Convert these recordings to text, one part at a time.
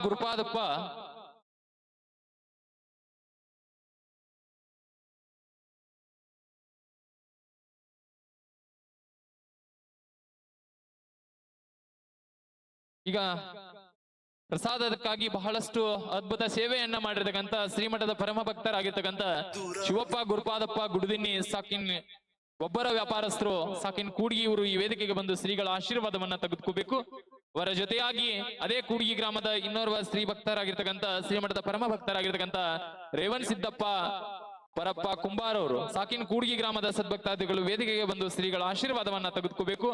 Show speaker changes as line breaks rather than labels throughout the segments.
ಗುರುಪಾದಪ್ಪ. ಈಗ ಪ್ರಸಾದಕ್ಕಾಗಿ ಬಹಳಷ್ಟು ಅದ್ಭುತ ಸೇವೆಯನ್ನ ಮಾಡಿರ್ತಕ್ಕಂಥ ಶ್ರೀಮಠದ ಪರಮ ಭಕ್ತರಾಗಿರ್ತಕ್ಕಂಥ ಶಿವಪ್ಪ ಗುರುಪಾದಪ್ಪ ಗುಡುದಿನ್ನಿ ಸಾಕಿನ್ ಒಬ್ಬರ ವ್ಯಾಪಾರಸ್ಥರು ಸಾಕಿನ್ ಕೂಡ್ಗಿ ಇವರು ಈ ವೇದಿಕೆಗೆ ಬಂದು ಶ್ರೀಗಳ ಆಶೀರ್ವಾದವನ್ನ ತೆಗೆದುಕೋಬೇಕು. ಅವರ ಜೊತೆಯಾಗಿ ಅದೇ ಕೂಡ್ಗಿ ಗ್ರಾಮದ ಇನ್ನೋರ್ವ ಶ್ರೀ ಭಕ್ತರಾಗಿರ್ತಕ್ಕಂಥ, ಶ್ರೀಮಠದ ಪರಮ ಭಕ್ತರಾಗಿರ್ತಕ್ಕಂಥ ರೇವಣ್ ಸಿದ್ದಪ್ಪ ಪರಪ್ಪ ಕುಂಬಾರ್ ಅವರು ಸಾಕಿನ್ ಕೂಡ್ಗಿ ಗ್ರಾಮದ ಸದ್ಭಕ್ತಾದಿಗಳು ವೇದಿಕೆಗೆ ಬಂದು ಶ್ರೀಗಳ ಆಶೀರ್ವಾದವನ್ನ ತೆಗೆದುಕೋಬೇಕು.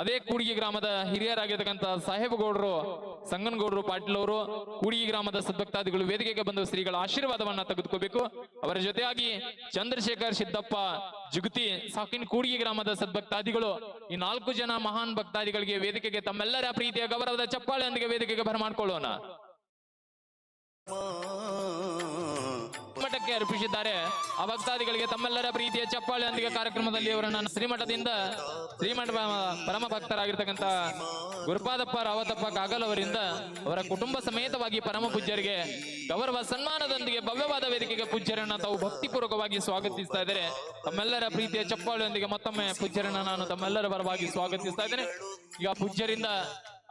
ಅದೇ ಕೂಡಿಗೆ ಗ್ರಾಮದ ಹಿರಿಯರಾಗಿರ್ತಕ್ಕಂಥ ಸಾಹೇಬಗೌಡರು, ಸಂಗನಗೌಡರು ಪಾಟೀಲ್ ಅವರು ಕೂಡಿಗೆ ಗ್ರಾಮದ ಸದ್ಭಕ್ತಾದಿಗಳು ವೇದಿಕೆಗೆ ಬಂದು ಶ್ರೀಗಳ ಆಶೀರ್ವಾದವನ್ನ ತೆಗೆದುಕೋಬೇಕು. ಅವರ ಜೊತೆಯಾಗಿ ಚಂದ್ರಶೇಖರ್ ಸಿದ್ದಪ್ಪ, ಜುಗುತಿ, ಸಾಕಿನ್ ಕೂಡಿಗೆ ಗ್ರಾಮದ ಸದ್ಭಕ್ತಾದಿಗಳು, ಈ ನಾಲ್ಕು ಜನ ಮಹಾನ್ ಭಕ್ತಾದಿಗಳಿಗೆ ವೇದಿಕೆಗೆ ತಮ್ಮೆಲ್ಲರ ಪ್ರೀತಿಯ ಗೌರವದ ಚಪ್ಪಾಳೆಯೊಂದಿಗೆ ವೇದಿಕೆಗೆ ಬರಮಾಡ್ಕೊಳ್ಳೋಣ. ಮಠಕ್ಕೆ ಅರ್ಪಿಸಿದ್ದಾರೆ. ಆ ಭಕ್ತಾದಿಗಳಿಗೆ ತಮ್ಮೆಲ್ಲರ ಪ್ರೀತಿಯ ಚಪ್ಪಾಳೆಯೊಂದಿಗೆ ಕಾರ್ಯಕ್ರಮದಲ್ಲಿ ಅವರನ್ನು ಶ್ರೀಮಠದಿಂದ ಶ್ರೀಮಠ ಪರಮ ಭಕ್ತರಾಗಿರ್ತಕ್ಕಂಥ ಗುರುಪಾದಪ್ಪ ರಾವತಪ್ಪ ಕಾಗಲ್ ಅವರಿಂದ ಅವರ ಕುಟುಂಬ ಸಮೇತವಾಗಿ ಪರಮ ಪೂಜ್ಯರಿಗೆ ಗೌರವ ಸನ್ಮಾನದೊಂದಿಗೆ ಭವ್ಯವಾದ ವೇದಿಕೆಗೆ ಪೂಜ್ಯರನ್ನ ತಾವು ಭಕ್ತಿಪೂರ್ವಕವಾಗಿ ಸ್ವಾಗತಿಸ್ತಾ ಇದ್ದಾರೆ. ತಮ್ಮೆಲ್ಲರ ಪ್ರೀತಿಯ ಚಪ್ಪಾಳೆಯೊಂದಿಗೆ ಮತ್ತೊಮ್ಮೆ ಪೂಜ್ಯರನ್ನ ನಾನು ತಮ್ಮೆಲ್ಲರ ಪರವಾಗಿ ಸ್ವಾಗತಿಸ್ತಾ ಇದ್ದೇನೆ. ಈಗ ಪೂಜ್ಯರಿಂದ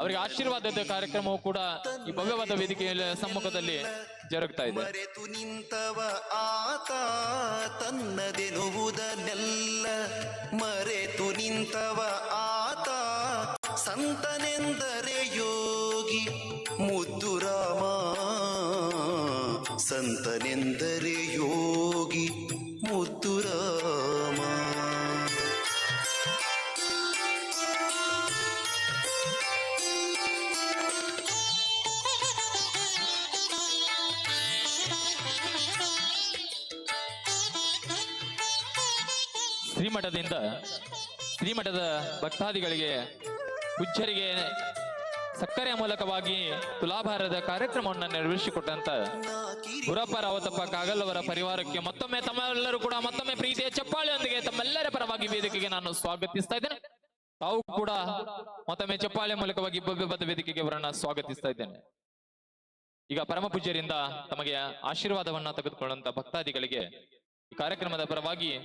ಅವರಿಗೆ ಆಶೀರ್ವಾದದ ಕಾರ್ಯಕ್ರಮವು ಕೂಡ ಈ ಭವ್ಯವಾದ ವೇದಿಕೆಯ ಸಮ್ಮುಖದಲ್ಲಿ ಜರುಗ್ತಾ ಇದೆ.
ಮರೆತು ನಿಂತವ ಆತ ತನ್ನದೆನುವುದನ್ನೆಲ್ಲ ಮರೆತು ನಿಂತವ ಆತ ಸಂತನೆಂದರೆ ಯೋಗಿ ಮುದ್ದು ರಾಮ, ಸಂತನೆಂದರೆ
ಶ್ರೀಮಠದಿಂದ ಶ್ರೀಮಠದ ಭಕ್ತಾದಿಗಳಿಗೆ ಪೂಜ್ಯರಿಗೆ ಸಕ್ಕರೆಯ ಮೂಲಕವಾಗಿ ತುಲಾಭಾರದ ಕಾರ್ಯಕ್ರಮವನ್ನು ನೆರವೇರಿಸಿಕೊಟ್ಟಂತ ಗುರಪ್ಪ ರಾವತಪ್ಪ ಕಾಗಲ್ ಅವರ ಪರಿವಾರಕ್ಕೆ ಮತ್ತೊಮ್ಮೆ ತಮ್ಮೆಲ್ಲರೂ ಕೂಡ ಮತ್ತೊಮ್ಮೆ ಪ್ರೀತಿಯ ಚಪ್ಪಾಳೆಯೊಂದಿಗೆ ತಮ್ಮೆಲ್ಲರ ಪರವಾಗಿ ವೇದಿಕೆಗೆ ನಾನು ಸ್ವಾಗತಿಸ್ತಾ ಇದ್ದೇನೆ. ತಾವು ಕೂಡ ಮತ್ತೊಮ್ಮೆ ಚಪ್ಪಾಳೆ ಮೂಲಕವಾಗಿ ಭವ್ಯವಾದ ವೇದಿಕೆಗೆ ಅವರನ್ನ ಸ್ವಾಗತಿಸ್ತಾ ಇದ್ದೇನೆ. ಈಗ ಪರಮ ಪೂಜ್ಯರಿಂದ ತಮಗೆ ಆಶೀರ್ವಾದವನ್ನ ತೆಗೆದುಕೊಳ್ಳುವಂತ ಭಕ್ತಾದಿಗಳಿಗೆ ಈ ಕಾರ್ಯಕ್ರಮದ ಪರವಾಗಿ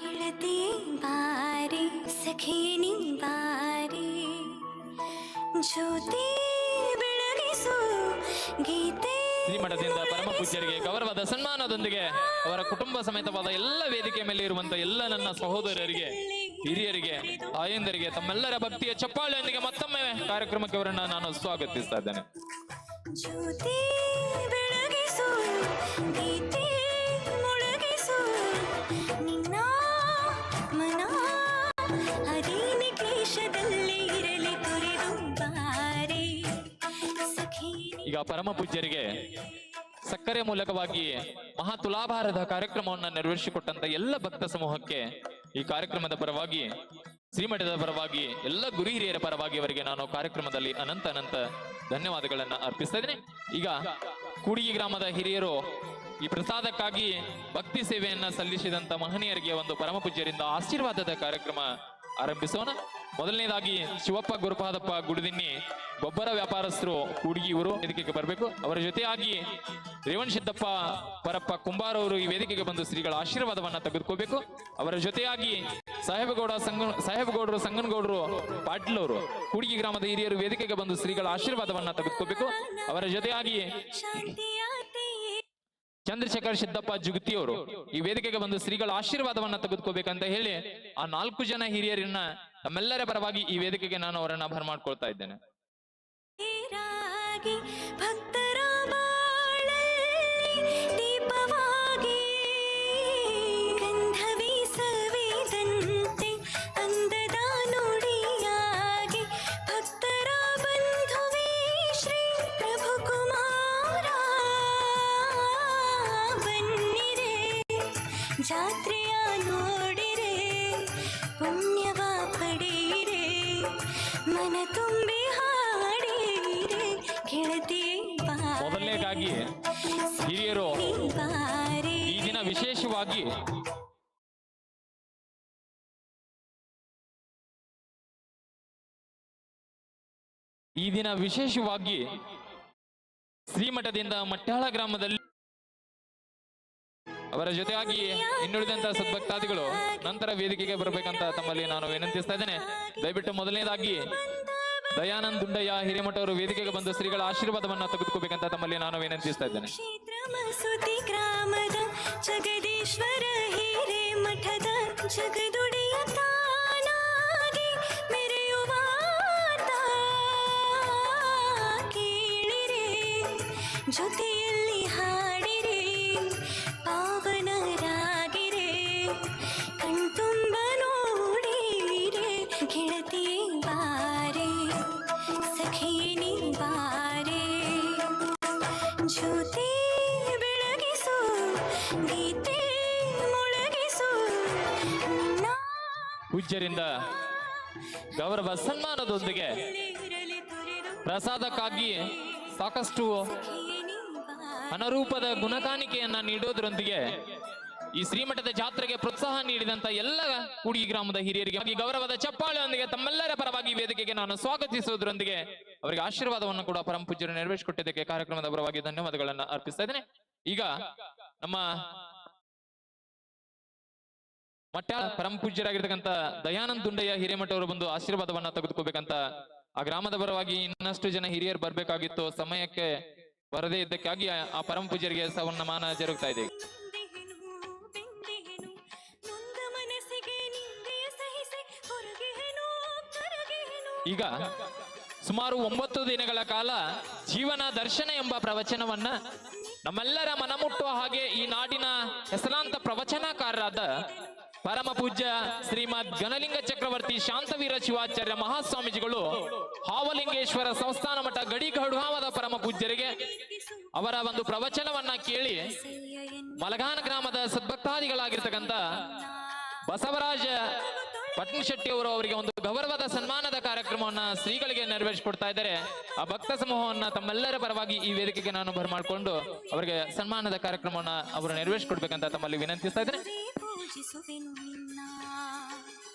ಗೆಳತಿ ಬಾರಿ ಸಖೇನಿ ಬಾರಿ ಜ್ಯೋತಿ ಬೆಳಗಿಸು ಗೀತೆ
ಶ್ರೀಮಠದಿಂದ ಪರಮ ಪೂಜ್ಯರಿಗೆ ಗೌರವದ ಸನ್ಮಾನದೊಂದಿಗೆ ಅವರ ಕುಟುಂಬ ಸಮೇತವಾದ ಎಲ್ಲ ವೇದಿಕೆ ಮೇಲೆ ಇರುವಂತ ಎಲ್ಲ ನನ್ನ ಸಹೋದರರಿಗೆ ಹಿರಿಯರಿಗೆ ತಾಯಂದರಿಗೆ ತಮ್ಮೆಲ್ಲರ ಭಕ್ತಿಯ ಚಪ್ಪಾಳೆಯೊಂದಿಗೆ ಮತ್ತೊಮ್ಮೆ ಕಾರ್ಯಕ್ರಮಕ್ಕೆ ಅವರನ್ನ ನಾನು ಸ್ವಾಗತಿಸ್ತಾ ಇದ್ದೇನೆ. ಈಗ ಪರಮ ಪೂಜ್ಯರಿಗೆ ಸಕ್ಕರೆ ಮೂಲಕವಾಗಿ ಮಹಾ ತುಲಾಭಾರದ ಕಾರ್ಯಕ್ರಮವನ್ನು ನೆರವೇರಿಸಿಕೊಟ್ಟಂತ ಎಲ್ಲ ಭಕ್ತ ಸಮೂಹಕ್ಕೆ ಈ ಕಾರ್ಯಕ್ರಮದ ಪರವಾಗಿ, ಶ್ರೀಮಠದ ಪರವಾಗಿ, ಎಲ್ಲ ಗುರು ಹಿರಿಯರ ಪರವಾಗಿ ಅವರಿಗೆ ನಾನು ಕಾರ್ಯಕ್ರಮದಲ್ಲಿ ಅನಂತ ಅನಂತ ಧನ್ಯವಾದಗಳನ್ನ ಅರ್ಪಿಸ್ತಾ ಈಗ ಕೂಡಿಗಿ ಗ್ರಾಮದ ಹಿರಿಯರು ಈ ಪ್ರಸಾದಕ್ಕಾಗಿ ಭಕ್ತಿ ಸೇವೆಯನ್ನ ಸಲ್ಲಿಸಿದಂತ ಮಹನೀಯರಿಗೆ ಒಂದು ಪರಮ ಪೂಜ್ಯರಿಂದ ಆಶೀರ್ವಾದದ ಕಾರ್ಯಕ್ರಮ ಆರಂಭಿಸೋಣ. ಮೊದಲನೇದಾಗಿ ಶಿವಪ್ಪ, ಗುರುಪಾದಪ್ಪ, ಗುಡದಿನ್ನಿ, ಗೊಬ್ಬರ ವ್ಯಾಪಾರಸ್ಥರು ಹುಡುಗಿ ಇವರು ವೇದಿಕೆಗೆ ಬರಬೇಕು. ಅವರ ಜೊತೆಯಾಗಿ ರೇವಣ್ ಸಿದ್ದಪ್ಪ, ಪರಪ್ಪ ಕುಂಬಾರ್ ಅವರು ಈ ವೇದಿಕೆಗೆ ಬಂದು ಶ್ರೀಗಳ ಆಶೀರ್ವಾದವನ್ನ ತೆಗೆದುಕೋಬೇಕು ಅವರ ಜೊತೆಯಾಗಿ ಸಾಹೇಬಗೌಡ ಸಂಗ, ಸಾಹೇಬಗೌಡರು, ಸಂಗನಗೌಡರು ಪಾಟೀಲ್ ಅವರು ಕೂಡಿಗಿ ಗ್ರಾಮದ ಹಿರಿಯರು ವೇದಿಕೆಗೆ ಬಂದು ಶ್ರೀಗಳ ಆಶೀರ್ವಾದವನ್ನ ತೆಗೆದುಕೋಬೇಕು ಅವರ ಜೊತೆಯಾಗಿ ಚಂದ್ರಶೇಖರ್ ಸಿದ್ದಪ್ಪ ಜುಗತಿ ಅವರು ಈ ವೇದಿಕೆಗೆ ಬಂದು ಶ್ರೀಗಳ ಆಶೀರ್ವಾದವನ್ನ ತೆಗೆದುಕೋಬೇಕಂತ ಹೇಳಿ ಆ ನಾಲ್ಕು ಜನ ಹಿರಿಯರನ್ನ ತಮ್ಮೆಲ್ಲರ ಪರವಾಗಿ ಈ ವೇದಿಕೆಗೆ ನಾನು ಅವರನ್ನ ಬರಮಾಡ್ಕೊಳ್ತಾ ಇದ್ದೇನೆ.
ಜಾತ್ರೆಯ ನೋಡಿರೆ ಬಾಳಲ್ಲಿ ಮನ ತುಂಬಿ ಹಾಡಿರೆ ಗೆಳತಿ
ಮೊದಲನೇದಾಗಿ ಹಿರಿಯರು ಈ ದಿನ ವಿಶೇಷವಾಗಿ ಈ ದಿನ ವಿಶೇಷವಾಗಿ ಶ್ರೀಮಠದಿಂದ ಮಟ್ಟಾಳ ಗ್ರಾಮದಲ್ಲಿ ಅವರ ಜೊತೆಯಾಗಿ ಇನ್ನುಳಿದಂತ ಸದ್ಭಕ್ತಾದಿಗಳು ನಂತರ ವೇದಿಕೆಗೆ ಬರಬೇಕಂತ ತಮ್ಮಲ್ಲಿ ನಾನು ವಿನಂತಿಸ್ತಾ ಇದ್ದೇನೆ. ದಯವಿಟ್ಟು ಮೊದಲನೇದಾಗಿ ದಯಾನಂದ್ ದುಂಡಯ್ಯ ಹಿರೇಮಠ ಅವರು ವೇದಿಕೆಗೆ ಬಂದು ಶ್ರೀಗಳ ಆಶೀರ್ವಾದವನ್ನ ತೆಗೆದುಕೋಬೇಕಂತ ತಮ್ಮಲ್ಲಿ ನಾನು ವಿನಂತಿಸ್ತಾ ಇದ್ದೇನೆ.
ಜೊತೆಯ
ಪೂಜ್ಯರಿಂದ ಗೌರವ ಸನ್ಮಾನದೊಂದಿಗೆ ಪ್ರಸಾದಕ್ಕಾಗಿ ಸಾಕಷ್ಟು ಅನರೂಪದ ಗುಣಕಾಣಿಕೆಯನ್ನ ನೀಡೋದ್ರೊಂದಿಗೆ ಈ ಶ್ರೀಮಠದ ಜಾತ್ರೆಗೆ ಪ್ರೋತ್ಸಾಹ ನೀಡಿದಂತ ಎಲ್ಲ ಕೂಡಿ ಗ್ರಾಮದ ಹಿರಿಯರಿಗೆ ಗೌರವದ ಚಪ್ಪಾಳೆಯೊಂದಿಗೆ ತಮ್ಮೆಲ್ಲರ ಪರವಾಗಿ ವೇದಿಕೆಗೆ ನಾನು ಸ್ವಾಗತಿಸುವುದರೊಂದಿಗೆ ಅವರಿಗೆ ಆಶೀರ್ವಾದವನ್ನು ಕೂಡ ಪರಮ ಪೂಜ್ಯರು ನೆರವೇರಿಸಿಕೊಟ್ಟಿದ್ದಕ್ಕೆ ಕಾರ್ಯಕ್ರಮದ ಪರವಾಗಿ ಧನ್ಯವಾದಗಳನ್ನು ಅರ್ಪಿಸ್ತಾ ಇದ್ದೇನೆ. ಈಗ ನಮ್ಮ ಮಠ ಪರಮ ಪೂಜ್ಯರಾಗಿರ್ತಕ್ಕಂಥ ದಯಾನಂದ ದುಂಡಯ್ಯ ಹಿರೇಮಠ ಅವರು ಬಂದು ಆಶೀರ್ವಾದವನ್ನ ತೆಗೆದುಕೋಬೇಕಂತ ಆ ಗ್ರಾಮದ ಪರವಾಗಿ ಇನ್ನಷ್ಟು ಜನ ಹಿರಿಯರು ಬರ್ಬೇಕಾಗಿತ್ತು. ಸಮಯಕ್ಕೆ ಬರದೇ ಇದ್ದಕ್ಕಾಗಿ ಆ- ಪರಂ ಪರಮ ಪೂಜ್ಯರಿಗೆ ಸವನ್ನಮಾನ ಜರುಗ್ತಾ ಇದೆ ಈಗ ಸುಮಾರು ಒಂಬತ್ತು ದಿನಗಳ ಕಾಲ ಜೀವನ ದರ್ಶನ ಎಂಬ ಪ್ರವಚನವನ್ನ ನಮ್ಮೆಲ್ಲರ ಮನಮುಟ್ಟುವ ಹಾಗೆ ಈ ನಾಡಿನ ಹೆಸರಾಂತ ಪ್ರವಚನಕಾರರಾದ ಪರಮ ಪೂಜ್ಯ ಶ್ರೀಮದ್ ಗಣಲಿಂಗ ಚಕ್ರವರ್ತಿ ಶಾಂತವೀರ ಶಿವಾಚಾರ್ಯ ಮಹಾಸ್ವಾಮೀಜಿಗಳು ಹಾವಲಿಂಗೇಶ್ವರ ಸಂಸ್ಥಾನ ಮಠ ಗಡಿ ಗಡುಹಾವದ ಪರಮ ಪೂಜ್ಯರಿಗೆ ಅವರ ಒಂದು ಪ್ರವಚನವನ್ನ ಕೇಳಿ ಮಲಗಾನ ಗ್ರಾಮದ ಸದ್ಭಕ್ತಾದಿಗಳಾಗಿರ್ತಕ್ಕಂಥ ಬಸವರಾಜ ಪಟ್ನಶೆಟ್ಟಿ ಅವರು ಅವರಿಗೆ ಒಂದು ಗೌರವದ ಸನ್ಮಾನದ ಕಾರ್ಯಕ್ರಮವನ್ನ ಶ್ರೀಗಳಿಗೆ ನೆರವೇರಿಸಿಕೊಡ್ತಾ ಇದ್ದಾರೆ. ಆ ಭಕ್ತ ಸಮೂಹವನ್ನ ತಮ್ಮೆಲ್ಲರ ಪರವಾಗಿ ಈ ವೇದಿಕೆಗೆ ನಾನು ಬರಮಾಡಿಕೊಂಡು ಅವರಿಗೆ ಸನ್ಮಾನದ ಕಾರ್ಯಕ್ರಮವನ್ನ ಅವರು ನೆರವೇರಿಸಿಕೊಡ್ಬೇಕಂತ ತಮ್ಮಲ್ಲಿ ವಿನಂತಿಸ್ತಾ ಇದ್ದೇನೆ.
ಪೂಜಿಸುವೆನು ನಿನ್ನ.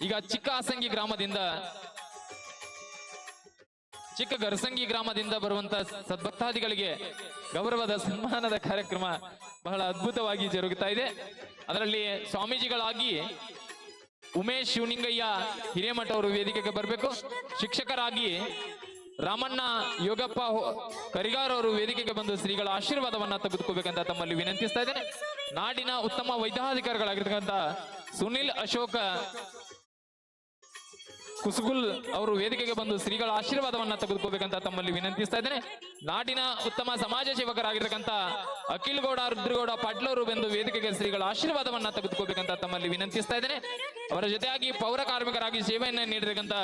ಈಗ ಚಿಕ್ಕ ಆಸಂಗಿ ಗ್ರಾಮದಿಂದ ಚಿಕ್ಕ ಗರಸಂಗಿ ಗ್ರಾಮದಿಂದ ಬರುವಂತ ಸದ್ಭಕ್ತಾದಿಗಳಿಗೆ ಗೌರವದ ಸನ್ಮಾನದ ಕಾರ್ಯಕ್ರಮ ಬಹಳ ಅದ್ಭುತವಾಗಿ ಜರುಗುತ್ತಾ ಇದೆ. ಅದರಲ್ಲಿ ಸ್ವಾಮೀಜಿಗಳಾಗಿ ಉಮೇಶ್ ಶಿವನಿಂಗಯ್ಯ ಹಿರೇಮಠ ಅವರು ವೇದಿಕೆಗೆ ಬರಬೇಕು. ಶಿಕ್ಷಕರಾಗಿ ರಾಮಣ್ಣ ಯೋಗಪ್ಪ ಕರಿಗಾರ್ ಅವರು ವೇದಿಕೆಗೆ ಬಂದು ಶ್ರೀಗಳ ಆಶೀರ್ವಾದವನ್ನ ತೆಗೆದುಕೋಬೇಕಂತ ತಮ್ಮಲ್ಲಿ ವಿನಂತಿಸ್ತಾ ಇದ್ದೇನೆ. ನಾಡಿನ ಉತ್ತಮ ವೈದ್ಯಾಧಿಕಾರಿಗಳಾಗಿರ್ತಕ್ಕಂಥ ಸುನಿಲ್ ಅಶೋಕ ಕುಸುಗುಲ್ ಅವರು ವೇದಿಕೆಗೆ ಬಂದು ಶ್ರೀಗಳ ಆಶೀರ್ವಾದವನ್ನ ತೆಗೆದುಕೋಬೇಕಂತ ತಮ್ಮಲ್ಲಿ ವಿನಂತಿಸ್ತಾ ಇದ್ದೇನೆ. ನಾಡಿನ ಉತ್ತಮ ಸಮಾಜ ಸೇವಕರಾಗಿರ್ತಕ್ಕಂಥ ಅಖಿಲ್ ಗೌಡ, ರುದ್ರಗೌಡ ಪಾಟ್ಲವರು ಬಂದು ವೇದಿಕೆಗೆ ಶ್ರೀಗಳ ಆಶೀರ್ವಾದವನ್ನ ತೆಗೆದುಕೋಬೇಕಂತ ತಮ್ಮಲ್ಲಿ ವಿನಂತಿಸ್ತಾ ಇದ್ದೇನೆ. ಅವರ ಜೊತೆಯಾಗಿ ಪೌರ ಕಾರ್ಮಿಕರಾಗಿ ಸೇವೆಯನ್ನ ನೀಡಿರ್ತಕ್ಕಂಥ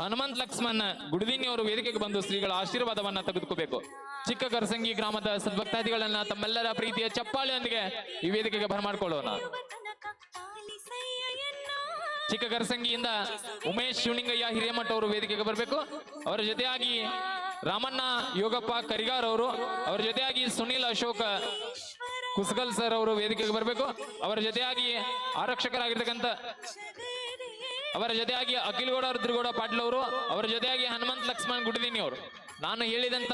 ಹನುಮಂತ್ ಲಕ್ಷ್ಮಣ್ ಗುಡದಿನಿ ಅವರು ವೇದಿಕೆಗೆ ಬಂದು ಶ್ರೀಗಳ ಆಶೀರ್ವಾದವನ್ನ ತೆಗೆದುಕೋಬೇಕು. ಚಿಕ್ಕ ಕರಸಂಗಿ ಗ್ರಾಮದ ಸದ್ಭಕ್ತಾದಿಗಳನ್ನ ತಮ್ಮೆಲ್ಲರ ಪ್ರೀತಿಯ ಚಪ್ಪಾಳೆಯೊಂದಿಗೆ ಈ ವೇದಿಕೆಗೆ ಬರಮಾಡ್ಕೊಳ್ಳೋಣ. ಚಿಕ್ಕ ಕರಸಂಗಿಯಿಂದ ಉಮೇಶ್ ಶಿವಲಿಂಗಯ್ಯ ಹಿರೇಮಠ ಅವರು ವೇದಿಕೆಗೆ ಬರಬೇಕು. ಅವರ ಜೊತೆಯಾಗಿ ರಾಮಣ್ಣ ಯೋಗಪ್ಪ ಕರಿಗಾರ್ ಅವರು, ಅವರ ಜೊತೆಯಾಗಿ ಸುನಿಲ್ ಅಶೋಕ್ ಕುಸ್ಗಲ್ ಸರ್ ಅವರು ವೇದಿಕೆಗೆ ಬರಬೇಕು. ಅವರ ಜೊತೆಯಾಗಿ ಆರಕ್ಷಕರಾಗಿರ್ತಕ್ಕಂಥ ಅವರ ಜೊತೆಯಾಗಿ ಅಖಿಲ್ ಗೌಡ ರುದ್ರಗೌಡ ಪಾಟೀಲ್ ಅವರು, ಅವರ ಜೊತೆಯಾಗಿ ಹನುಮಂತ್ ಲಕ್ಷ್ಮಣ್ ಗುಡದಿನಿ ಅವರು. ನಾನು ಹೇಳಿದಂತ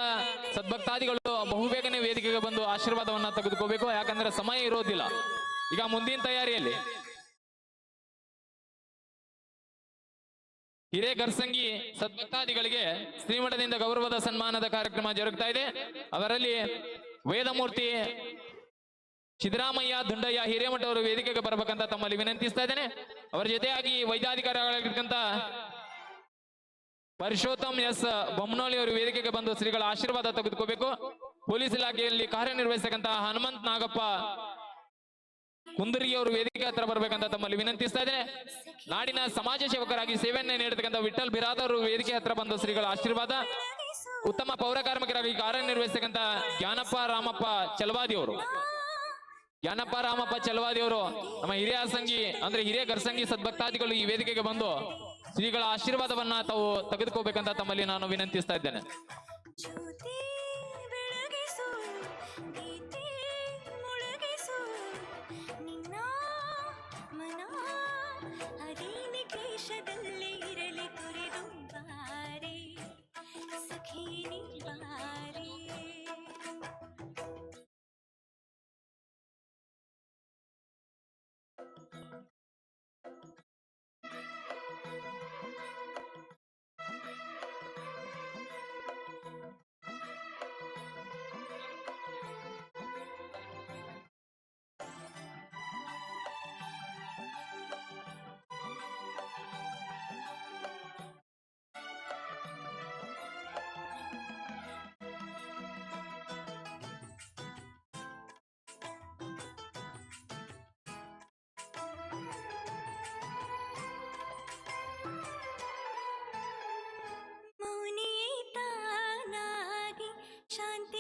ಸದ್ಭಕ್ತಾದಿಗಳು ಬಹುಬೇಗನೆ ವೇದಿಕೆಗೆ ಬಂದು ಆಶೀರ್ವಾದವನ್ನ ತೆಗೆದುಕೋಬೇಕು. ಯಾಕಂದ್ರೆ ಸಮಯ ಇರೋದಿಲ್ಲ. ಈಗ ಮುಂದಿನ ತಯಾರಿಯಲ್ಲಿ ಹಿರೇಗರ್ಸಂಗಿ ಸದ್ಭಕ್ತಾದಿಗಳಿಗೆ ಶ್ರೀಮಠದಿಂದ ಗೌರವದ ಸನ್ಮಾನದ ಕಾರ್ಯಕ್ರಮ ಜರುಗ್ತಾ ಇದೆ. ಅವರಲ್ಲಿ ವೇದಮೂರ್ತಿ ಸಿದ್ದರಾಮಯ್ಯ, ದುಂಡಯ್ಯ ಹಿರೇಮಠ ಅವರು ವೇದಿಕೆಗೆ ಬರಬೇಕಂತ ತಮ್ಮಲ್ಲಿ ವಿನಂತಿಸ್ತಾ ಇದ್ದೇನೆ. ಅವರ ಜೊತೆಯಾಗಿ ವೈದ್ಯಾಧಿಕಾರಿಗಳಾಗಿರ್ತಕ್ಕಂಥ ಪರಶೋತ್ತಮ್ ಎಸ್. ಬೊಮ್ಮನೋಳಿ ಅವರು ವೇದಿಕೆಗೆ ಬಂದು ಶ್ರೀಗಳ ಆಶೀರ್ವಾದ ತೆಗೆದುಕೋಬೇಕು. ಪೊಲೀಸ್ ಇಲಾಖೆಯಲ್ಲಿ ಕಾರ್ಯನಿರ್ವಹಿಸತಕ್ಕಂತಹ ಹನುಮಂತ್ ನಾಗಪ್ಪ ಕುಂದರಿ ಅವರು ವೇದಿಕೆ ಹತ್ರ ಬರ್ಬೇಕಂತ ತಮ್ಮಲ್ಲಿ ವಿನಂತಿಸ್ತಾ ಇದ್ದೇನೆ. ನಾಡಿನ ಸಮಾಜ ಸೇವಕರಾಗಿ ಸೇವೆಯನ್ನ ನೀಡತಕ್ಕಂಥ ವಿಠಲ್ ಬಿರಾದವರು ವೇದಿಕೆ ಹತ್ರ ಬಂದ ಶ್ರೀಗಳ ಆಶೀರ್ವಾದ. ಉತ್ತಮ ಪೌರ ಕಾರ್ಮಿಕರಾಗಿ ಕಾರ್ಯನಿರ್ವಹಿಸತಕ್ಕಂಥ ಜ್ಞಾನಪ್ಪ ರಾಮಪ್ಪ ಚಲವಾದಿ ಅವರು ಜ್ಞಾನಪ್ಪ ರಾಮಪ್ಪ ಚಲವಾದಿ ಅವರು ನಮ್ಮ ಹಿರಿಯ ಸಂಗಿ, ಅಂದ್ರೆ ಹಿರಿಯ ಗರ್ಸಂಗಿ ಸದ್ಭಕ್ತಾದಿಗಳು ಈ ವೇದಿಕೆಗೆ ಬಂದು ಶ್ರೀಗಳ ಆಶೀರ್ವಾದವನ್ನ ತಾವು ತೆಗೆದುಕೋಬೇಕಂತ ತಮ್ಮಲ್ಲಿ ನಾನು ವಿನಂತಿಸ್ತಾ ಇದ್ದೇನೆ.
ಅದೇನೆ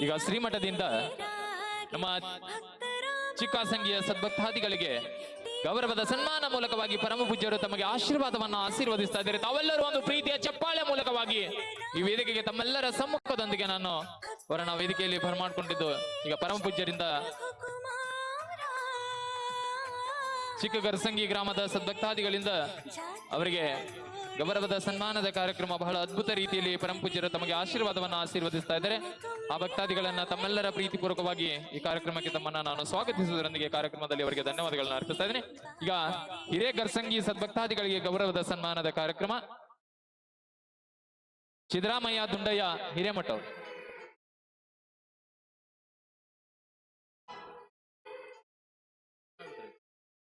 ಈಗ ಶ್ರೀಮಠದಿಂದ ನಮ್ಮ ಚಿಕ್ಕಾಸಂಗಿಯ ಸದ್ಭಕ್ತಾದಿಗಳಿಗೆ ಗೌರವದ ಸನ್ಮಾನ ಮೂಲಕವಾಗಿ ಪರಮ ಪೂಜ್ಯರು ತಮಗೆ ಆಶೀರ್ವಾದವನ್ನು ಆಶೀರ್ವದಿಸ್ತಾ ಇದ್ದಾರೆ. ತಾವೆಲ್ಲರೂ ಒಂದು ಪ್ರೀತಿಯ ಚಪ್ಪಾಳೆ ಮೂಲಕವಾಗಿ ಈ ವೇದಿಕೆಗೆ ತಮ್ಮೆಲ್ಲರ ಸಮ್ಮುಖದೊಂದಿಗೆ ನಾನು ಅವರನ್ನ ವೇದಿಕೆಯಲ್ಲಿ ಬರಮಾಡಿಕೊಂಡಿದ್ದು ಈಗ ಪರಮ ಪೂಜ್ಯರಿಂದ ಚಿಕ್ಕ ಗರ್ಸಂಗಿ ಗ್ರಾಮದ ಸದ್ಭಕ್ತಾದಿಗಳಿಂದ ಅವರಿಗೆ ಗೌರವದ ಸನ್ಮಾನದ ಕಾರ್ಯಕ್ರಮ ಬಹಳ ಅದ್ಭುತ ರೀತಿಯಲ್ಲಿ ಪರಮ ಪೂಜ್ಯರು ತಮಗೆ ಆಶೀರ್ವಾದವನ್ನು ಆಶೀರ್ವದಿಸ್ತಾ ಇದ್ದಾರೆ. ಆ ಭಕ್ತಾದಿಗಳನ್ನ ತಮ್ಮೆಲ್ಲರ ಪ್ರೀತಿಪೂರ್ವಕವಾಗಿ ಈ ಕಾರ್ಯಕ್ರಮಕ್ಕೆ ತಮ್ಮನ್ನ ನಾನು ಸ್ವಾಗತಿಸುವುದರೊಂದಿಗೆ ಕಾರ್ಯಕ್ರಮದಲ್ಲಿ ಅವರಿಗೆ ಧನ್ಯವಾದಗಳನ್ನ ಅರ್ಪಿಸ್ತಾ ಇದ್ದೇನೆ. ಈಗ ಹಿರೇ ಗರ್ಸಂಗಿ ಸದ್ಭಕ್ತಾದಿಗಳಿಗೆ ಗೌರವದ ಸನ್ಮಾನದ ಕಾರ್ಯಕ್ರಮ. ಸಿದ್ದರಾಮಯ್ಯ ದುಂಡಯ್ಯ ಹಿರೇಮಠ ಅವರು.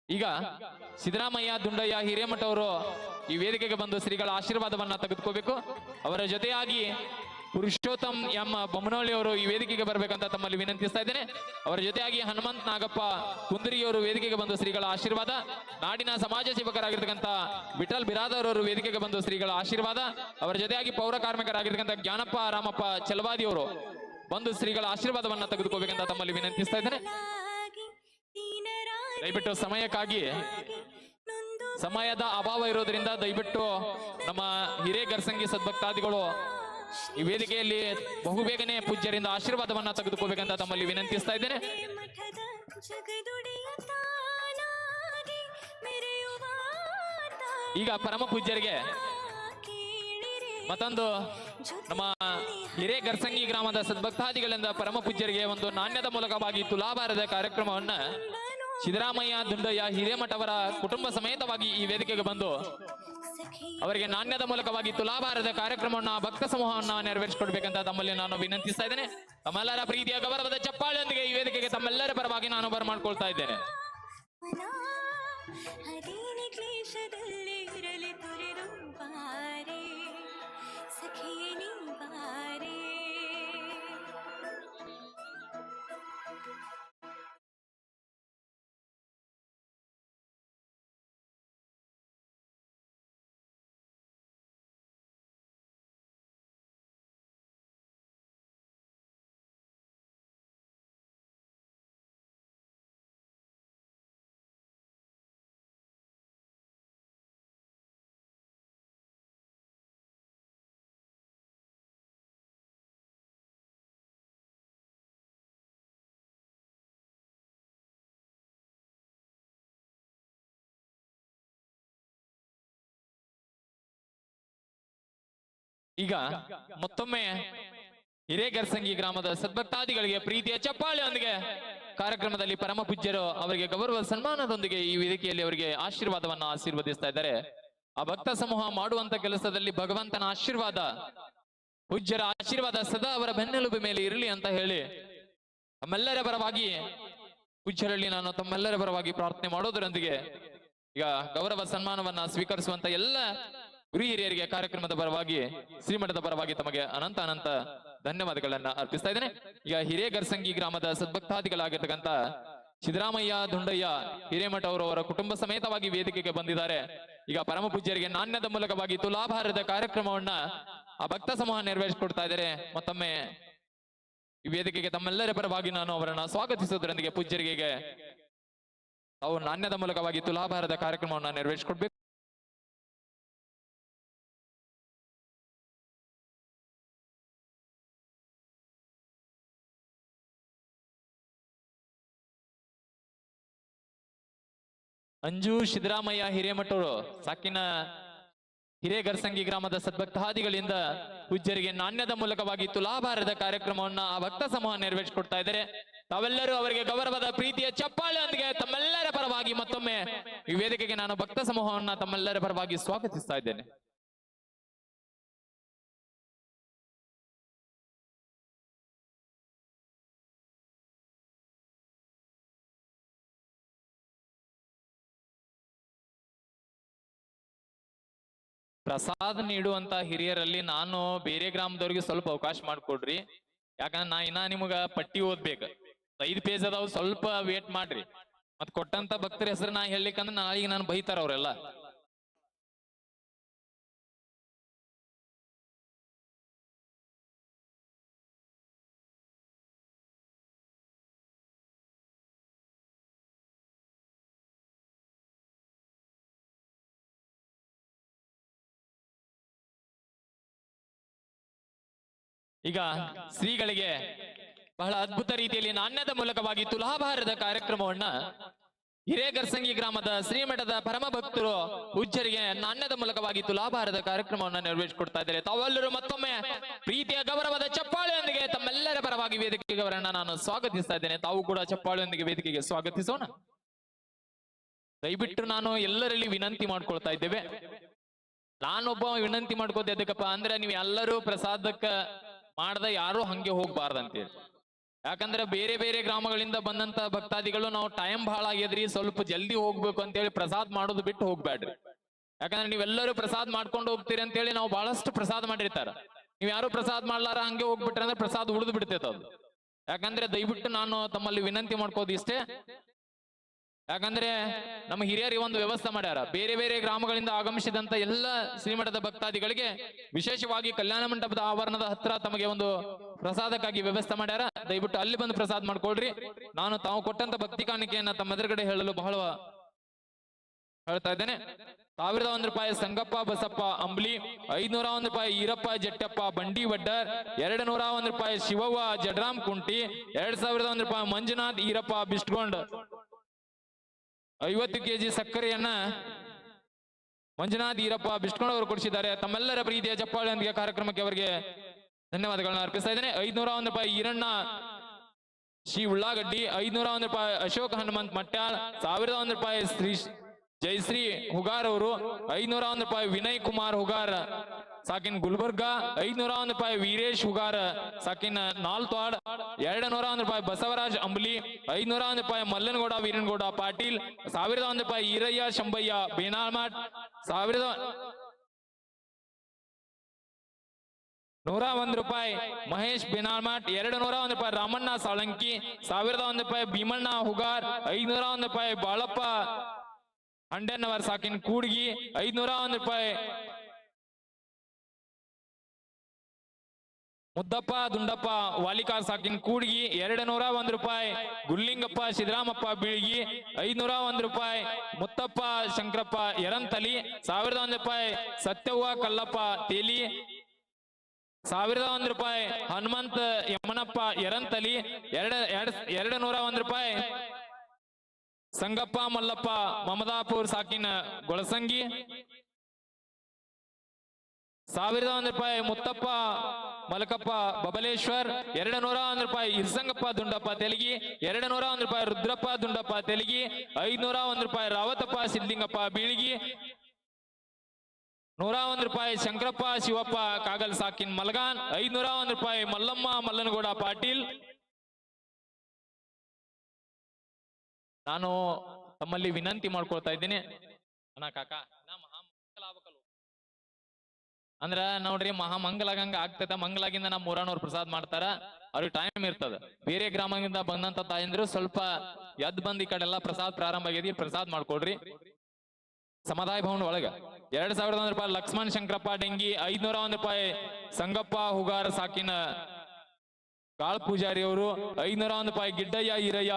ಈಗ ಸಿದ್ದರಾಮಯ್ಯ ದುಂಡಯ್ಯ ಹಿರೇಮಠ ಅವರು ಈ ವೇದಿಕೆಗೆ ಬಂದು ಶ್ರೀಗಳ ಆಶೀರ್ವಾದವನ್ನ ತೆಗೆದುಕೋಬೇಕು. ಅವರ ಜೊತೆಯಾಗಿ ಪುರುಷೋತ್ತಮ್ ಎಂ ಬೊಮ್ಮನಹಳ್ಳಿ ಅವರು ಈ ವೇದಿಕೆಗೆ ಬರಬೇಕಂತ ತಮ್ಮಲ್ಲಿ ವಿನಂತಿಸ್ತಾ ಇದ್ದೇನೆ. ಅವರ ಜೊತೆಯಾಗಿ ಹನುಮಂತ್ ನಾಗಪ್ಪ ಕುಂದರಿಯವರು ವೇದಿಕೆಗೆ ಬಂದು ಶ್ರೀಗಳ ಆಶೀರ್ವಾದ. ನಾಡಿನ ಸಮಾಜ ಸೇವಕರಾಗಿರ್ತಕ್ಕಂಥ ವಿಠಲ್ ಬಿರಾದರ್ ಅವರು ವೇದಿಕೆಗೆ ಬಂದು ಶ್ರೀಗಳ ಆಶೀರ್ವಾದ. ಅವರ ಜೊತೆಯಾಗಿ ಪೌರ ಕಾರ್ಮಿಕರಾಗಿರ್ತಕ್ಕಂಥ ಜ್ಞಾನಪ್ಪ ರಾಮಪ್ಪ ಚಲವಾದಿ ಅವರು ಬಂದು ಶ್ರೀಗಳ ಆಶೀರ್ವಾದವನ್ನ ತೆಗೆದುಕೋಬೇಕಂತ ತಮ್ಮಲ್ಲಿ ವಿನಂತಿಸ್ತಾ ಇದ್ದೇನೆ. ದಯವಿಟ್ಟು ಸಮಯಕ್ಕಾಗಿ ಸಮಯದ ಅಭಾವ ಇರೋದ್ರಿಂದ ದಯವಿಟ್ಟು ನಮ್ಮ ಹಿರೇ ಗರ್ಸಂಗಿ ಸದ್ಭಕ್ತಾದಿಗಳು ಈ ವೇದಿಕೆಯಲ್ಲಿ ಬಹುಬೇಗನೆ ಪೂಜ್ಯರಿಂದ ಆಶೀರ್ವಾದವನ್ನ ತೆಗೆದುಕೋಬೇಕಂತ ತಮ್ಮಲ್ಲಿ ವಿನಂತಿಸ್ತಾ ಇದ್ದೇನೆ. ಈಗ ಪರಮ ಪೂಜ್ಯರಿಗೆ ಮತ್ತೊಂದು ನಮ್ಮ ಹಿರೇ ಗರ್ಸಂಗಿ ಗ್ರಾಮದ ಸದ್ಭಕ್ತಾದಿಗಳಿಂದ ಪರಮ ಪೂಜ್ಯರಿಗೆ ಒಂದು ನಾಣ್ಯದ ಮೂಲಕವಾಗಿ ತುಲಾಭಾರದ ಕಾರ್ಯಕ್ರಮವನ್ನ ಸಿದ್ದರಾಮಯ್ಯ ದುಂಡಯ್ಯ ಹಿರೇಮಠ ಅವರ ಕುಟುಂಬ ಸಮೇತವಾಗಿ ಈ ವೇದಿಕೆಗೆ ಬಂದು ಅವರಿಗೆ ನಾಣ್ಯದ ಮೂಲಕವಾಗಿ ತುಲಾಭಾರದ ಕಾರ್ಯಕ್ರಮವನ್ನು ಭಕ್ತ ಸಮೂಹವನ್ನು ನೆರವೇರಿಸಿಕೊಡ್ಬೇಕಂತ ತಮ್ಮಲ್ಲಿ ನಾನು ವಿನಂತಿಸ್ತಾ ಇದ್ದೇನೆ. ತಮ್ಮೆಲ್ಲರ ಪ್ರೀತಿಯ ಗೌರವದ ಚಪ್ಪಾಳೆಯೊಂದಿಗೆ ಈ ವೇದಿಕೆಗೆ ತಮ್ಮೆಲ್ಲರ ಪರವಾಗಿ ನಾನು ಇದ್ದೇನೆ.
ಬಾರೆ ಸಖಿಯೇ, ನೀ ಬಾರೆ.
ಈಗ ಮತ್ತೊಮ್ಮೆ ಹಿರೇಗರ್ಸಂಗಿ ಗ್ರಾಮದ ಸದ್ಭಕ್ತಾದಿಗಳಿಗೆ ಪ್ರೀತಿಯ ಚಪ್ಪಾಳೆಯೊಂದಿಗೆ ಕಾರ್ಯಕ್ರಮದಲ್ಲಿ ಪರಮ ಪೂಜ್ಯರು ಅವರಿಗೆ ಗೌರವ ಸನ್ಮಾನದೊಂದಿಗೆ ಈ ವೇದಿಕೆಯಲ್ಲಿ ಅವರಿಗೆ ಆಶೀರ್ವಾದವನ್ನ ಆಶೀರ್ವದಿಸ್ತಾ ಇದ್ದಾರೆ. ಆ ಭಕ್ತ ಸಮೂಹ ಮಾಡುವಂತ ಕೆಲಸದಲ್ಲಿ ಭಗವಂತನ ಆಶೀರ್ವಾದ, ಪೂಜ್ಯರ ಆಶೀರ್ವಾದ ಸದಾ ಅವರ ಬೆನ್ನೆಲುಬು ಮೇಲೆ ಇರಲಿ ಅಂತ ಹೇಳಿ ತಮ್ಮೆಲ್ಲರ ಪರವಾಗಿ, ಪೂಜ್ಯರಲ್ಲಿ ನಾನು ತಮ್ಮೆಲ್ಲರ ಪರವಾಗಿ ಪ್ರಾರ್ಥನೆ ಮಾಡೋದರೊಂದಿಗೆ ಈಗ ಗೌರವ ಸನ್ಮಾನವನ್ನ ಸ್ವೀಕರಿಸುವಂತ ಎಲ್ಲ ಗುರು ಹಿರಿಯರಿಗೆ ಕಾರ್ಯಕ್ರಮದ ಪರವಾಗಿ, ಶ್ರೀಮಠದ ಪರವಾಗಿ ತಮಗೆ ಅನಂತ ಅನಂತ ಧನ್ಯವಾದಗಳನ್ನ ಅರ್ಪಿಸ್ತಾ ಇದ್ದೇನೆ. ಈಗ ಹಿರೇಗರ್ಸಂಗಿ ಗ್ರಾಮದ ಸದ್ಭಕ್ತಾದಿಗಳಾಗಿರ್ತಕ್ಕಂಥ ಸಿದ್ದರಾಮಯ್ಯ ದುಂಡಯ್ಯ ಹಿರೇಮಠ ಅವರು ಅವರ ಕುಟುಂಬ ಸಮೇತವಾಗಿ ವೇದಿಕೆಗೆ ಬಂದಿದ್ದಾರೆ. ಈಗ ಪರಮ ಪೂಜ್ಯರಿಗೆ ನಾಣ್ಯದ ಮೂಲಕವಾಗಿ ತುಲಾಭಾರದ ಕಾರ್ಯಕ್ರಮವನ್ನ ಆ ಭಕ್ತ ಸಮೂಹ ನೆರವೇರಿಸಿಕೊಡ್ತಾ ಇದ್ದಾರೆ. ಮತ್ತೊಮ್ಮೆ ಈ ವೇದಿಕೆಗೆ ತಮ್ಮೆಲ್ಲರ ಪರವಾಗಿ ನಾನು ಅವರನ್ನ ಸ್ವಾಗತಿಸುವುದರೊಂದಿಗೆ ಪೂಜ್ಯರಿಗೆ ಅವರು ನಾಣ್ಯದ ಮೂಲಕವಾಗಿ ತುಲಾಭಾರದ ಕಾರ್ಯಕ್ರಮವನ್ನ ನೆರವೇರಿಸಿಕೊಡ್ಬೇಕು. ಅಂಜು ಸಿದ್ದರಾಮಯ್ಯ ಹಿರೇಮಠವರು ಸಾಕಿನ ಹಿರೇಗರ್ಸಂಗಿ ಗ್ರಾಮದ ಸದ್ಭಕ್ತಾದಿಗಳಿಂದ ಪೂಜ್ಯರಿಗೆ ನಾಣ್ಯದ ಮೂಲಕವಾಗಿ ತುಲಾಭಾರದ ಕಾರ್ಯಕ್ರಮವನ್ನ ಆ ಭಕ್ತ ಸಮೂಹ ನೆರವೇರಿಸಿಕೊಡ್ತಾ ಇದ್ದಾರೆ. ತಾವೆಲ್ಲರೂ ಅವರಿಗೆ ಗೌರವದ ಪ್ರೀತಿಯ ಚಪ್ಪಾಳೆಯೊಂದಿಗೆ ತಮ್ಮೆಲ್ಲರ ಪರವಾಗಿ ಮತ್ತೊಮ್ಮೆ ಈ ವೇದಿಕೆಗೆ ನಾನು ಭಕ್ತ ಸಮೂಹವನ್ನ ತಮ್ಮೆಲ್ಲರ ಪರವಾಗಿ ಸ್ವಾಗತಿಸ್ತಾ ಇದ್ದೇನೆ. ಪ್ರಸಾದ ನೀಡುವಂತ ಹಿರಿಯರಲ್ಲಿ ನಾನು ಬೇರೆ ಗ್ರಾಮದವ್ರಿಗೆ ಸ್ವಲ್ಪ ಅವಕಾಶ ಮಾಡಿಕೊಡ್ರಿ. ಯಾಕಂದ್ರೆ ನಾ ಇನ್ನ ನಿಮಗ ಪಟ್ಟಿ ಓದ್ಬೇಕ. ಐದ್ ಪೇಜ್ ಅದಾವ್, ಸ್ವಲ್ಪ ವೇಟ್ ಮಾಡ್ರಿ. ಮತ್ ಕೊಟ್ಟಂತ ಭಕ್ತರ ಹೆಸರು ನಾ ಹೇಳ್ಲಿಕ್ಕಂದ್ರೆ ನಾಳೆಗೆ ನಾನು ಬೈತಾರ ಅವ್ರೆಲ್ಲ. ಈಗ ಶ್ರೀಗಳಿಗೆ ಬಹಳ ಅದ್ಭುತ ರೀತಿಯಲ್ಲಿ ನಾಣ್ಯದ ಮೂಲಕವಾಗಿ ತುಲಾಭಾರದ ಕಾರ್ಯಕ್ರಮವನ್ನ ಹಿರೇಗರ್ಸಂಗಿ ಗ್ರಾಮದ ಶ್ರೀಮಠದ ಪರಮ ಭಕ್ತರು ಪೂಜ್ಯರಿಗೆ ನಾಣ್ಯದ ಮೂಲಕವಾಗಿ ತುಲಾಭಾರದ ಕಾರ್ಯಕ್ರಮವನ್ನ ನೆರವೇರಿಸಿಕೊಡ್ತಾ ಇದ್ದಾರೆ. ತಾವೆಲ್ಲರೂ ಮತ್ತೊಮ್ಮೆ ಪ್ರೀತಿಯ ಗೌರವದ ಚಪ್ಪಾಳೆಯೊಂದಿಗೆ ತಮ್ಮೆಲ್ಲರ ಪರವಾಗಿ ವೇದಿಕೆಗೆ ಅವರನ್ನ ನಾನು ಸ್ವಾಗತಿಸ್ತಾ ಇದ್ದೇನೆ. ತಾವು ಕೂಡ ಚಪ್ಪಾಳೆಯೊಂದಿಗೆ ವೇದಿಕೆಗೆ ಸ್ವಾಗತಿಸೋಣ. ದಯವಿಟ್ಟು ನಾನು ಎಲ್ಲರಲ್ಲಿ ವಿನಂತಿ ಮಾಡ್ಕೊಳ್ತಾ ಇದ್ದೇವೆ. ನಾನೊಬ್ಬ ವಿನಂತಿ ಮಾಡ್ಕೋತ ಅದಕ್ಕಪ್ಪ ಅಂದ್ರೆ ನೀವು ಎಲ್ಲರೂ ಪ್ರಸಾದಕ್ಕ ಮಾಡ್ದ ಯಾರು ಹಂಗೆ ಹೋಗ್ಬಾರ್ದಂತೇಳಿ. ಯಾಕಂದ್ರೆ ಬೇರೆ ಬೇರೆ ಗ್ರಾಮಗಳಿಂದ ಬಂದಂತ ಭಕ್ತಾದಿಗಳು ನಾವು ಟೈಮ್ ಬಹಳ ಆಗ್ಯದ್ರಿ, ಸ್ವಲ್ಪ ಜಲ್ದಿ ಹೋಗ್ಬೇಕು ಅಂತೇಳಿ ಪ್ರಸಾದ್ ಮಾಡೋದು ಬಿಟ್ಟು ಹೋಗ್ಬೇಡ್ರಿ ಯಾಕಂದ್ರೆ ನೀವೆಲ್ಲರೂ ಪ್ರಸಾದ್ ಮಾಡ್ಕೊಂಡು ಹೋಗ್ತೀರಿ ಅಂತೇಳಿ ನಾವು ಬಹಳಷ್ಟು ಪ್ರಸಾದ ಮಾಡಿರ್ತಾರ. ನೀವ್ ಯಾರು ಪ್ರಸಾದ್ ಮಾಡ್ಲಾರ ಹಂಗೆ ಹೋಗ್ಬಿಟ್ರೆ ಅಂದ್ರೆ ಪ್ರಸಾದ್ ಉಳಿದು ಬಿಡ್ತೈತೆ ಅದು. ಯಾಕಂದ್ರೆ ದಯವಿಟ್ಟು ನಾನು ತಮ್ಮಲ್ಲಿ ವಿನಂತಿ ಮಾಡ್ಕೋದು ಇಷ್ಟೇ. ಯಾಕಂದ್ರೆ ನಮ್ಮ ಹಿರಿಯರು ಒಂದು ವ್ಯವಸ್ಥೆ ಮಾಡ್ಯಾರ. ಬೇರೆ ಬೇರೆ ಗ್ರಾಮಗಳಿಂದ ಆಗಮಿಸಿದಂತ ಎಲ್ಲ ಶ್ರೀಮಠದ ಭಕ್ತಾದಿಗಳಿಗೆ ವಿಶೇಷವಾಗಿ ಕಲ್ಯಾಣ ಮಂಟಪದ ಆವರಣದ ಹತ್ರ ತಮಗೆ ಒಂದು ಪ್ರಸಾದಕ್ಕಾಗಿ ವ್ಯವಸ್ಥೆ ಮಾಡ್ಯಾರ. ದಯವಿಟ್ಟು ಅಲ್ಲಿ ಬಂದು ಪ್ರಸಾದ ಮಾಡ್ಕೊಳ್ರಿ. ನಾನು ತಾವು ಕೊಟ್ಟಂತ ಭಕ್ತಿ ಕಾಣಿಕೆಯನ್ನ ತಮ್ಮ ಎದುರುಗಡೆ ಹೇಳಲು ಬಹಳ ಹೇಳ್ತಾ ಇದ್ದೇನೆ. ಸಾವಿರದ ಒಂದ್ ರೂಪಾಯಿ ಸಂಗಪ್ಪ, ಬಸಪ್ಪ, ಅಂಬ್ಲಿ, ಐದ್ನೂರ ಒಂದ್ ರೂಪಾಯಿ ಈರಪ್ಪ, ಜಟ್ಟಪ್ಪ, ಬಂಡಿ ವಡ್ಡರ್ ಎರಡ್ ನೂರ ಒಂದ್ ರೂಪಾಯಿ ಶಿವವ್ವ, ಜಡ್ರಾಮ್ ಕುಂಟಿ, ಎರಡ್ ಸಾವಿರದ ಒಂದ್ ರೂಪಾಯಿ ಮಂಜುನಾಥ್, ಈರಪ್ಪ ಬಿಸ್ಟ್ಗೊಂಡ್ ಐವತ್ತು ಕೆಜಿ ಸಕ್ಕರೆಯನ್ನ ಮಂಜುನಾಥ್ ಈರಪ್ಪ ಬಿಸ್ಟ್ಕೊಂಡು ಅವರು ಕೊಡಿಸಿದ್ದಾರೆ. ತಮ್ಮೆಲ್ಲರ ಪ್ರೀತಿಯ ಚಪ್ಪಾಳೆಯೊಂದಿಗೆ ಕಾರ್ಯಕ್ರಮಕ್ಕೆ ಅವರಿಗೆ ಧನ್ಯವಾದಗಳನ್ನ ಅರ್ಪಿಸ್ತಾ ಇದ್ದೇನೆ. ಐದ್ನೂರ ಒಂದು ರೂಪಾಯಿ ಈರಣ್ಣ, ಶ್ರೀ ಉಳ್ಳಾಗಡ್ಡಿ, ಐದ್ನೂರ ಒಂದು ರೂಪಾಯಿ ಅಶೋಕ್ ಹನುಮಂತ್ ಮಟ್ಯಾಳ್, ಸಾವಿರದ ಒಂದು ರೂಪಾಯಿ ಶ್ರೀ ಜಯಶ್ರೀ ಹುಗಾರ್ ಅವರು, ಐದ್ನೂರ ಒಂದು ರೂಪಾಯಿ ವಿನಯ್ ಕುಮಾರ್ ಹುಗಾರ್ ಸಾಕಿನ್ ಗುಲ್ಬರ್ಗ ಐದ್ನೂರ ಒಂದು ರೂಪಾಯಿ ವೀರೇಶ್ ಹುಗಾರ್ ಸಾಕಿನ್ ನಾಲ್ತ್ವಾಡ್ ಎರಡು ನೂರ ಒಂದು ರೂಪಾಯಿ ಬಸವರಾಜ್ ಅಂಬ್ಲಿ ಐದ್ನೂರ ಒಂದು ರೂಪಾಯಿ ಮಲ್ಲನಗೌಡ ವೀರನಗೌಡ ಪಾಟೀಲ್ ಸಾವಿರದ ಒಂದು ರೂಪಾಯಿ ಈರಯ್ಯ ಶಂಬಯ್ಯ ಬೇನಾಳ್ಮಾಟ್ ಸಾವಿರದ ನೂರ ಒಂದ್ ರೂಪಾಯಿ ಮಹೇಶ್ ಬಿನಾಳ್ಮಾಟ್ ಎರಡು ನೂರ ಒಂದ್ ರೂಪಾಯಿ ರಾಮಣ್ಣ ಸಾಳಂಕಿ ಸಾವಿರದ ಒಂದ್ ರೂಪಾಯಿ ಭೀಮಣ್ಣ ಹುಗಾರ್ ಐದ್ನೂರ ಒಂದ್ ರೂಪಾಯಿ ಬಾಳಪ್ಪ ಹಂಡೆನ್ನವರ್ ಸಾಕಿನ್ ಕೂಡ್ಗಿ ಐದ್ನೂರ ಒಂದ್ ರೂಪಾಯಿ ಮುದ್ದಪ್ಪ, ದುಂಡಪ್ಪ, ವಾಲಿಕಾ ಸಾಕಿನ್ ಕೂಡ್ಗಿ ಎರಡು ನೂರ ಒಂದ್ ರೂಪಾಯಿ, ಗುಲ್ಲಿಂಗಪ್ಪ, ಸಿದ್ದರಾಮಪ್ಪ ಬೀಳ್ಗಿ ಐದ್ನೂರ ಒಂದ್ ರೂಪಾಯಿ, ಮುತ್ತಪ್ಪ, ಶಂಕರಪ್ಪ ಎರನ್ತಲಿ ಸಾವಿರದ ಒಂದ್ ರೂಪಾಯಿ, ಸತ್ಯವ್ವ, ಕಲ್ಲಪ್ಪ, ತೇಲಿ ಸಾವಿರದ ಒಂದ್ ರೂಪಾಯಿ, ಹನುಮಂತ, ಯಮನಪ್ಪ ಎರಂತಲಿ ಎರಡ್, ಎರಡು ನೂರ ಒಂದ್ ರೂಪಾಯಿ. ಸಂಗಪ್ಪ, ಮಲ್ಲಪ್ಪ, ಮಮದಾಪುರ್ ಸಾಕಿನ ಗೊಳಸಂಗಿ ಸಾವಿರದ ಒಂದ್ ರೂಪಾಯಿ ಮುತ್ತಪ್ಪ, ಮಲಕಪ್ಪ, ಬಬಲೇಶ್ವರ್ ಎರಡು ನೂರ ಒಂದು ರೂಪಾಯಿ ಇರ್ಸಂಗಪ್ಪ ದುಂಡಪ್ಪ, ತೆಲಗಿ ಎರಡು ನೂರ ಒಂದು ರೂಪಾಯಿ ರುದ್ರಪ್ಪ, ದುಂಡಪ್ಪ, ತೆಲಗಿ, ಐದ್ನೂರ ಒಂದ್ ರೂಪಾಯಿ ರಾವತಪ್ಪ ಸಿದ್ಲಿಂಗಪ್ಪ ಬೀಳಿಗಿ, ನೂರ ಒಂದು ರೂಪಾಯಿ ಶಂಕರಪ್ಪ, ಶಿವಪ್ಪ, ಕಾಗಲ್ ಸಾಕಿನ್ ಮಲ್ಗಾನ್, ಐದ್ನೂರ ಒಂದು ರೂಪಾಯಿ ಮಲ್ಲಮ್ಮ, ಮಲ್ಲನಗೌಡ, ಪಾಟೀಲ್ ನಾನು ತಮ್ಮಲ್ಲಿ ವಿನಂತಿ ಮಾಡ್ಕೊಳ್ತಾ ಇದ್ದೀನಿ ಅಣ್ಣ, ಕಾಕ? ಅಂದ್ರ ನೋಡ್ರಿ ಮಹಾ ಮಹಾಮಂಗಲಾಗಂಗ ಆಗ್ತದ, ಮಂಗಲಾಗಿಂದ ನಮ್ಮ ಮೂರನೂರ್ ಪ್ರಸಾದ್ ಮಾಡ್ತಾರ. ಅವ್ರಿಗೆ ಟೈಮ್ ಇರ್ತದ. ಬೇರೆ ಗ್ರಾಮದಿಂದ ಬಂದಂತ ತಾಯಂದ್ರು ಸ್ವಲ್ಪ ಎದ್ ಬಂದ್ ಈ ಕಡೆ ಎಲ್ಲಾ ಪ್ರಸಾದ್ ಪ್ರಾರಂಭ ಆಗೈತಿ ಪ್ರಸಾದ್ ಮಾಡ್ಕೊಡ್ರಿ. ಸಮುದಾಯ ಭವನ ಒಳಗ ಎರಡ್ ಸಾವಿರದ ಒಂದ್ ರೂಪಾಯಿ ಲಕ್ಷ್ಮಣ್ ಶಂಕರಪ್ಪ ಡೆಂಗಿ, ಐದ್ನೂರ ಒಂದ್ ರೂಪಾಯಿ ಸಂಗಪ್ಪ ಹುಗಾರ ಸಾಕಿನ ಕಾಳ್ ಪೂಜಾರಿ ಅವರು, ಐದ್ನೂರ ಒಂದ್ ರೂಪಾಯಿ ಗಿಡ್ಡಯ್ಯ ಈರಯ್ಯ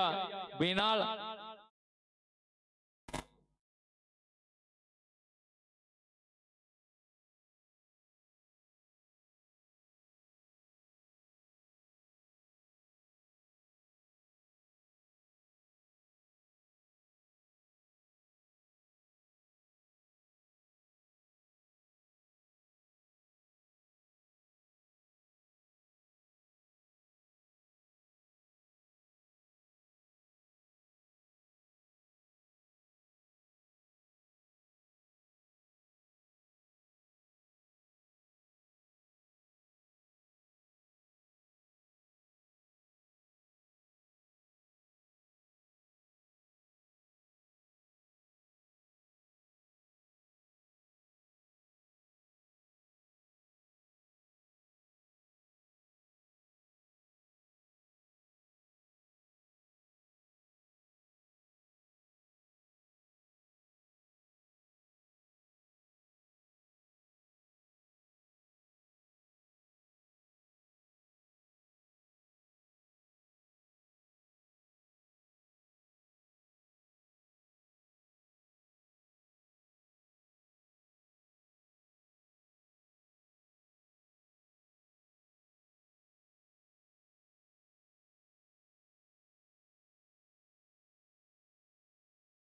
ಬೀನಾಳ್